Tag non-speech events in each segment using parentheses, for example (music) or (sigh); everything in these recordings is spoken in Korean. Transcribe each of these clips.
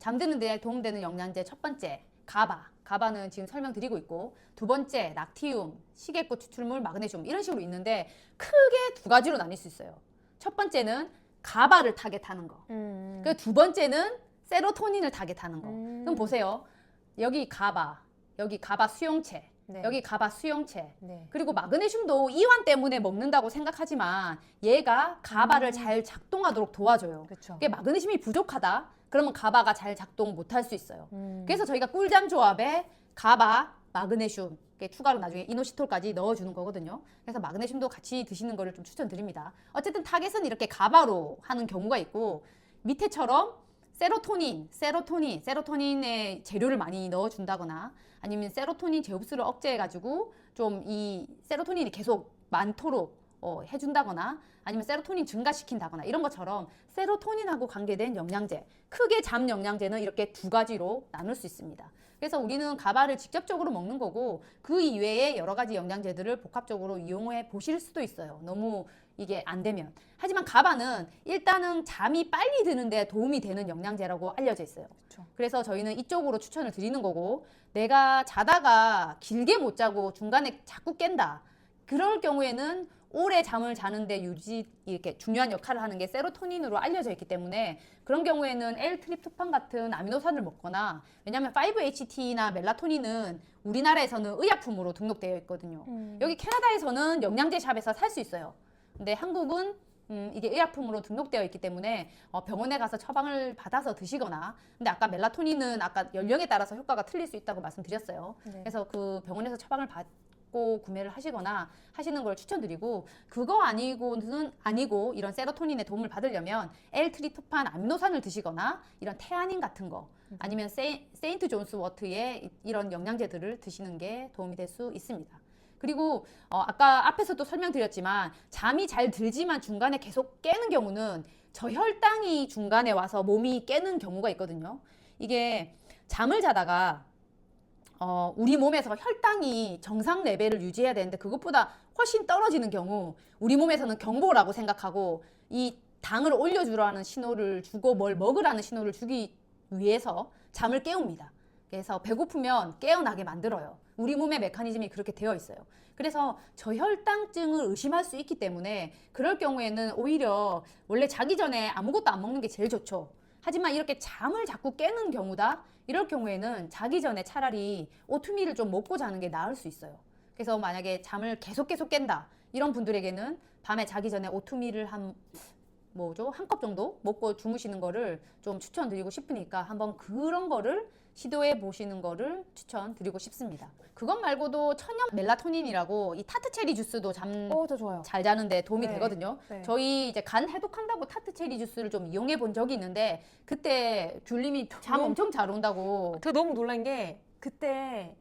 잠드는 데 도움되는 영양제 첫 번째 가바. 가바는 지금 설명드리고 있고 두 번째 낙티움, 시계꽃 추출물, 마그네슘 이런 식으로 있는데 크게 두 가지로 나뉠 수 있어요. 첫 번째는 가바를 타겟하는 거. 음. 그두 번째는 세로토닌을 타겟하는 거. 음. 그럼 보세요. 여기 가바, 여기 가바 수용체, 네. 여기 가바 수용체. 네. 그리고 마그네슘도 이완 때문에 먹는다고 생각하지만 얘가 가바를 음. 잘 작동하도록 도와줘요. 이게 마그네슘이 부족하다. 그러면 가바가 잘 작동 못할 수 있어요. 음. 그래서 저희가 꿀잠 조합에 가바, 마그네슘 추가로 나중에 이노시톨까지 넣어주는 거거든요. 그래서 마그네슘도 같이 드시는 거를 좀 추천드립니다. 어쨌든 타겟은 이렇게 가바로 하는 경우가 있고 밑에처럼 세로토닌, 세로토닌, 세로토닌의 재료를 많이 넣어준다거나 아니면 세로토닌 제흡수를 억제해가지고 좀 이 세로토닌이 계속 많도록 어, 해준다거나 아니면 세로토닌 증가시킨다거나 이런 것처럼 세로토닌하고 관계된 영양제 크게 잠 영양제는 이렇게 두 가지로 나눌 수 있습니다. 그래서 우리는 가바를 직접적으로 먹는 거고 그 이외에 여러 가지 영양제들을 복합적으로 이용해 보실 수도 있어요. 너무 이게 안 되면. 하지만 가바는 일단은 잠이 빨리 드는데 도움이 되는 영양제라고 알려져 있어요. 그렇죠. 그래서 저희는 이쪽으로 추천을 드리는 거고 내가 자다가 길게 못 자고 중간에 자꾸 깬다. 그럴 경우에는 오래 잠을 자는데 유지 이렇게 중요한 역할을 하는 게 세로토닌으로 알려져 있기 때문에 그런 경우에는 L-트립토판 같은 아미노산을 먹거나 왜냐하면 5-HT나 멜라토닌은 우리나라에서는 의약품으로 등록되어 있거든요. 음. 여기 캐나다에서는 영양제 샵에서 살 수 있어요. 근데 한국은 음, 이게 의약품으로 등록되어 있기 때문에 어, 병원에 가서 처방을 받아서 드시거나 근데 아까 멜라토닌은 아까 연령에 따라서 효과가 틀릴 수 있다고 말씀드렸어요. 네. 그래서 그 병원에서 처방을 받 고 구매를 하시거나 하시는 걸 추천드리고 그거 아니고는 아니고 이런 세로토닌의 도움을 받으려면 L-트리토판 아미노산을 드시거나 이런 태아닌 같은 거 아니면 세인, 세인트 존스 워트의 이- 이런 영양제들을 드시는 게 도움이 될 수 있습니다. 그리고 어, 아까 앞에서도 설명드렸지만 잠이 잘 들지만 중간에 계속 깨는 경우는 저혈당이 중간에 와서 몸이 깨는 경우가 있거든요. 이게 잠을 자다가 어, 우리 몸에서 혈당이 정상 레벨을 유지해야 되는데 그것보다 훨씬 떨어지는 경우 우리 몸에서는 경보라고 생각하고 이 당을 올려주라는 신호를 주고 뭘 먹으라는 신호를 주기 위해서 잠을 깨웁니다. 그래서 배고프면 깨어나게 만들어요. 우리 몸의 메커니즘이 그렇게 되어 있어요. 그래서 저혈당증을 의심할 수 있기 때문에 그럴 경우에는 오히려 원래 자기 전에 아무것도 안 먹는 게 제일 좋죠. 하지만 이렇게 잠을 자꾸 깨는 경우다. 이럴 경우에는 자기 전에 차라리 오트밀을 좀 먹고 자는 게 나을 수 있어요. 그래서 만약에 잠을 계속 계속 깬다. 이런 분들에게는 밤에 자기 전에 오트밀을 한 뭐죠? 한 컵 정도 먹고 주무시는 거를 좀 추천드리고 싶으니까 한번 그런 거를 시도해 보시는 거를 추천드리고 싶습니다. 그것 말고도 천연 멜라토닌이라고 이 타트 체리 주스도 잠 어, 저 좋아요. 잘 자는데 도움이 네. 되거든요. 네. 저희 이제 간 해독한다고 타트 체리 주스를 좀 이용해 본 적이 있는데 그때 귤님이 잠 엄청 잘 온다고. 저 너무 놀란 게 그때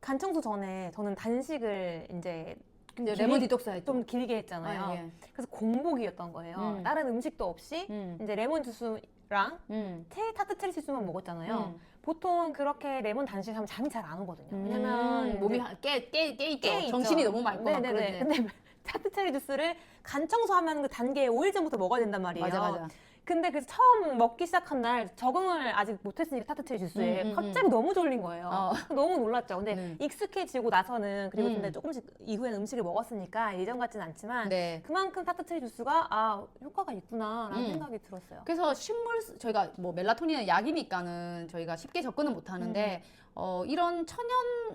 간 청소 전에 저는 단식을 이제 이제 레몬 디톡스 했죠. 좀 길게 했잖아요. 아, 예. 그래서 공복이었던 거예요. 음. 다른 음식도 없이 음. 이제 레몬 주스랑 음. 테 타트 체리 주스만 먹었잖아요. 음. 보통 그렇게 레몬 단식하면 잠이 잘 안 오거든요. 왜냐면 음, 몸이 이제 깨깨 깨 있죠. 깨. 정신이 너무 맑고 막 네네네. 그러는데. 근데 (laughs) 타트 체리 주스를 간 청소하면 그 단계 5일 전부터 먹어야 된단 말이에요. 맞아 맞아. 근데 그래서 처음 먹기 시작한 날 적응을 아직 못했으니까 타트 체리 주스에 음, 음, 갑자기 너무 졸린 거예요. 어. (laughs) 너무 놀랐죠. 근데 네. 익숙해지고 나서는 그리고 음. 근데 조금씩 이후에는 음식을 먹었으니까 예전 같진 않지만 네. 그만큼 타트 체리 주스가 아 효과가 있구나라는 음. 생각이 들었어요. 그래서 식물 저희가 뭐 멜라토닌은 약이니까는 저희가 쉽게 접근은 못 하는데 음. 어, 이런 천연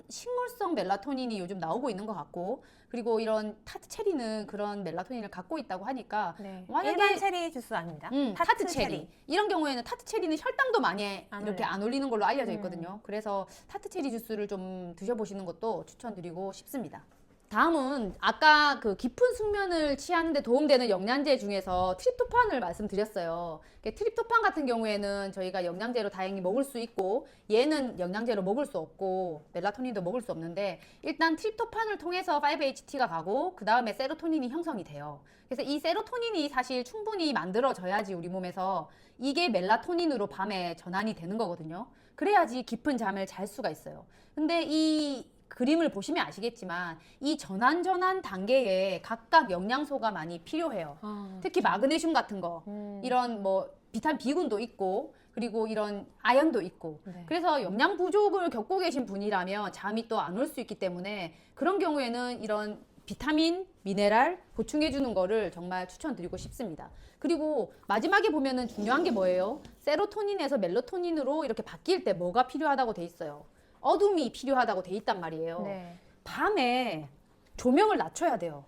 식물성 멜라토닌이 요즘 나오고 있는 것 같고 그리고 이런 타트 체리는 그런 멜라토닌을 갖고 있다고 하니까 네. 만약에- 일반 체리 주스 아닙니다. 음, 타트, 체리. 이런 경우에는 타트 체리는 혈당도 많이 안 이렇게 올려요. 안 올리는 걸로 알려져 음. 있거든요. 그래서 타트 체리 주스를 좀 드셔보시는 것도 추천드리고 싶습니다. 다음은 아까 그 깊은 숙면을 취하는데 도움되는 영양제 중에서 트립토판을 말씀드렸어요. 트립토판 같은 경우에는 저희가 영양제로 다행히 먹을 수 있고 얘는 영양제로 먹을 수 없고 멜라토닌도 먹을 수 없는데 일단 트립토판을 통해서 5-HT가 가고 그 다음에 세로토닌이 형성이 돼요. 그래서 이 세로토닌이 사실 충분히 만들어져야지 우리 몸에서 이게 멜라토닌으로 밤에 전환이 되는 거거든요. 그래야지 깊은 잠을 잘 수가 있어요. 근데 이 그림을 보시면 아시겠지만 이 전환 전환 단계에 각각 영양소가 많이 필요해요. 아, 특히 마그네슘 같은 거, 음. 이런 뭐 비타민 B군도 있고 그리고 이런 아연도 있고 네. 그래서 영양 부족을 겪고 계신 분이라면 잠이 또 안 올 수 있기 때문에 그런 경우에는 이런 비타민, 미네랄 보충해 주는 거를 정말 추천드리고 싶습니다. 그리고 마지막에 보면은 중요한 게 뭐예요? 세로토닌에서 멜로토닌으로 이렇게 바뀔 때 뭐가 필요하다고 돼 있어요. 어둠이 필요하다고 돼 있단 말이에요. 네. 밤에 조명을 낮춰야 돼요.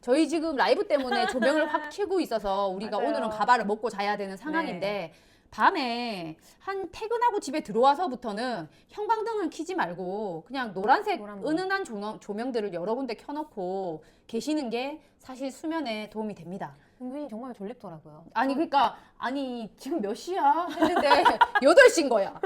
저희 지금 라이브 때문에 (laughs) 조명을 확 켜고 있어서 우리가 맞아요. 네. 오늘은 가발을 먹고 자야 되는 상황인데 밤에 한 퇴근하고 집에 들어와서부터는 형광등을 켜지 말고 그냥 노란색 노란불. 은은한 조명, 조명들을 여러 군데 켜놓고 계시는 게 사실 수면에 도움이 됩니다. 은근히 정말 졸립더라고요. 아니 그러니까 아니 지금 몇 시야 했는데 (laughs) 8시인 거야.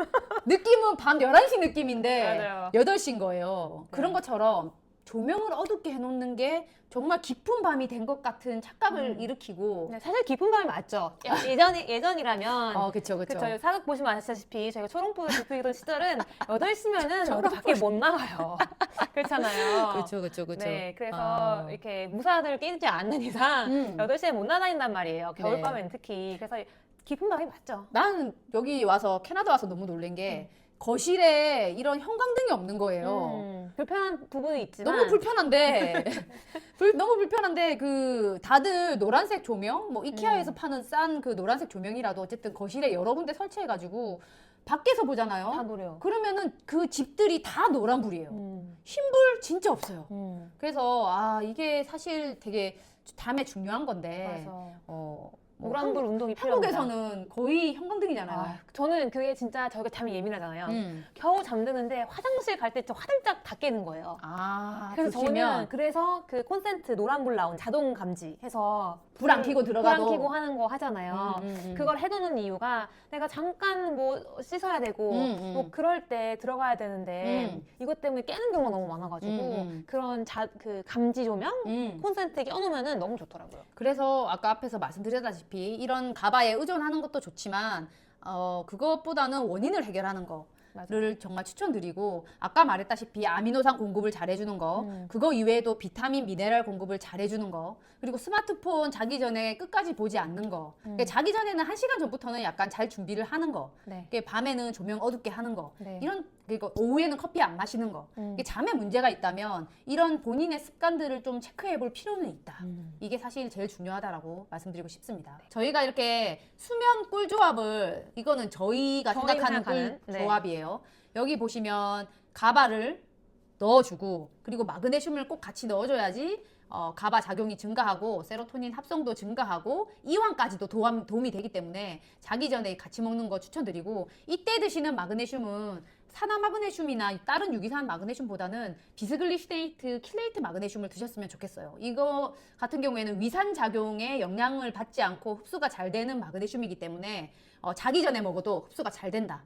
느낌은 밤 11시 느낌인데 맞아요. 8시인 거예요. 그런 네. 것처럼 조명을 어둡게 해놓는 게 정말 깊은 밤이 된 것 같은 착각을 음. 일으키고 네, 사실 깊은 밤이 맞죠. 예전 예전이라면 어 그쵸 그쵸 그쵸. 사극 보시면 아시다시피 저희가 초롱불 대표이던 시절은 (laughs) 8시면은 어디 밖에 못 나가요. (laughs) 그렇잖아요. 그쵸 그쵸 그쵸 네, 그래서 아. 이렇게 무사들 끼지 않는 이상 음. 8시에 못 나다닌단 말이에요. 네. 겨울밤엔 특히. 그래서 깊은 밤이 맞죠. 나는 여기 와서 캐나다 와서 너무 놀란 게 거실에 이런 형광등이 없는 거예요. 음, 불편한 부분이 있지만 너무 불편한데 (laughs) 불- 너무 불편한데 그 다들 노란색 조명 뭐 이케아에서 음. 파는 싼 그 노란색 조명이라도 어쨌든 거실에 여러 군데 설치해 가지고 밖에서 보잖아요. 다 노래요. 그러면은 그 집들이 다 노란불이에요. 음, 흰불 진짜 없어요. 음, 그래서 아 이게 사실 되게 담에 중요한 건데 맞아. 어, 뭐 노란불 운동이 한- 필요합니다. 한국에서는 거의 형광등이잖아요. 아, 저는 그게 진짜 저희가 잠이 예민하잖아요. 음. 겨우 잠드는데 화장실 갈때 진짜 화들짝 다 깨는 거예요. 아 그래서 저는 그래서 그 콘센트 노란불 나온 자동 감지 해서 불 안 켜고 들어가도. 불안 켜고 하는 거 하잖아요. 음, 음, 음. 그걸 해두는 이유가 내가 잠깐 뭐 씻어야 되고 음, 음. 뭐 그럴 때 들어가야 되는데 음. 이것 때문에 깨는 경우가 너무 많아가지고 음, 음. 그런 자, 그 감지 조명 음. 콘센트에 껴놓으면 너무 좋더라고요. 그래서 아까 앞에서 말씀드렸다시피 이런 가바에 의존하는 것도 좋지만 어 그것보다는 원인을 해결하는 거 를 정말 추천드리고 아까 말했다시피 아미노산 공급을 잘해주는 거 음. 그거 이외에도 비타민 미네랄 공급을 잘해주는 거 그리고 스마트폰 자기 전에 끝까지 보지 않는 거 그러니까 음. 자기 전에는 한 시간 전부터는 약간 잘 준비를 하는 거 네. 그게 밤에는 조명 어둡게 하는 거 네. 이런 그리고 오후에는 커피 안 마시는 거 음. 이게 잠에 문제가 있다면 이런 본인의 습관들을 좀 체크해 볼 필요는 있다. 음. 이게 사실 제일 중요하다라고 말씀드리고 싶습니다. 저희가 이렇게 수면 꿀 조합을 이거는 저희가 생각하는 꿀 네. 조합이에요. 여기 보시면 가바를 넣어주고 그리고 마그네슘을 꼭 같이 넣어줘야지 어, 가바 작용이 증가하고 세로토닌 합성도 증가하고 이완까지도 도움, 도움이 되기 때문에 자기 전에 같이 먹는 거 추천드리고 이때 드시는 마그네슘은 산화 마그네슘이나 다른 유기산 마그네슘보다는 비스글리시데이트 킬레이트 마그네슘을 드셨으면 좋겠어요. 이거 같은 경우에는 위산 작용에 영향을 받지 않고 흡수가 잘 되는 마그네슘이기 때문에 어, 자기 전에 먹어도 흡수가 잘 된다.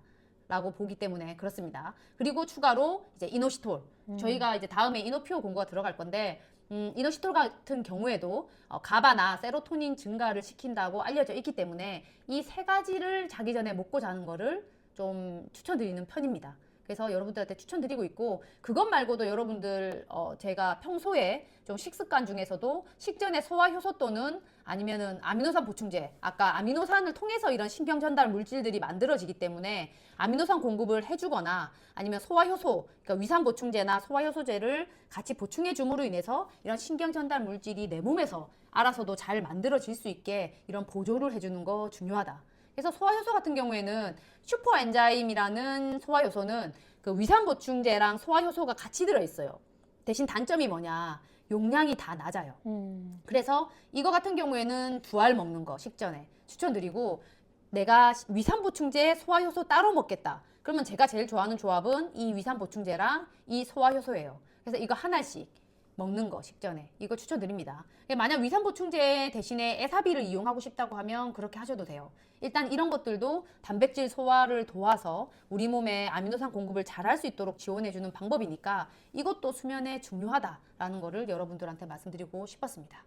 라고 보기 때문에 그렇습니다. 그리고 추가로 이제 이노시톨. 음. 저희가 이제 다음에 이노피오 공고가 들어갈 건데 음, 이노시톨 같은 경우에도 어, 가바나 세로토닌 증가를 시킨다고 알려져 있기 때문에 이 세 가지를 자기 전에 먹고 자는 거를 좀 추천드리는 편입니다. 그래서 여러분들한테 추천드리고 있고 그것 말고도 여러분들 어, 제가 평소에 좀 식습관 중에서도 식전에 소화 효소 또는 아니면은 아미노산 보충제 아까 아미노산을 통해서 이런 신경 전달 물질들이 만들어지기 때문에 아미노산 공급을 해주거나 아니면 소화 효소 그러니까 위산 보충제나 소화 효소제를 같이 보충해 줌으로 인해서 이런 신경 전달 물질이 내 몸에서 알아서도 잘 만들어질 수 있게 이런 보조를 해주는 거 중요하다. 그래서 소화효소 같은 경우에는 슈퍼 엔자임이라는 소화효소는 그 위산 보충제랑 소화효소가 같이 들어있어요. 대신 단점이 뭐냐? 용량이 다 낮아요. 음. 그래서 이거 같은 경우에는 두 알 먹는 거 식전에 추천드리고 내가 위산 보충제 소화효소 따로 먹겠다. 그러면 제가 제일 좋아하는 조합은 이 위산 보충제랑 이 소화효소예요. 그래서 이거 하나씩 먹는 거 식전에 이거 추천드립니다. 만약 위산 보충제 대신에 에사비를 이용하고 싶다고 하면 그렇게 하셔도 돼요. 일단 이런 것들도 단백질 소화를 도와서 우리 몸에 아미노산 공급을 잘 할 수 있도록 지원해주는 방법이니까 이것도 수면에 중요하다라는 거를 여러분들한테 말씀드리고 싶었습니다.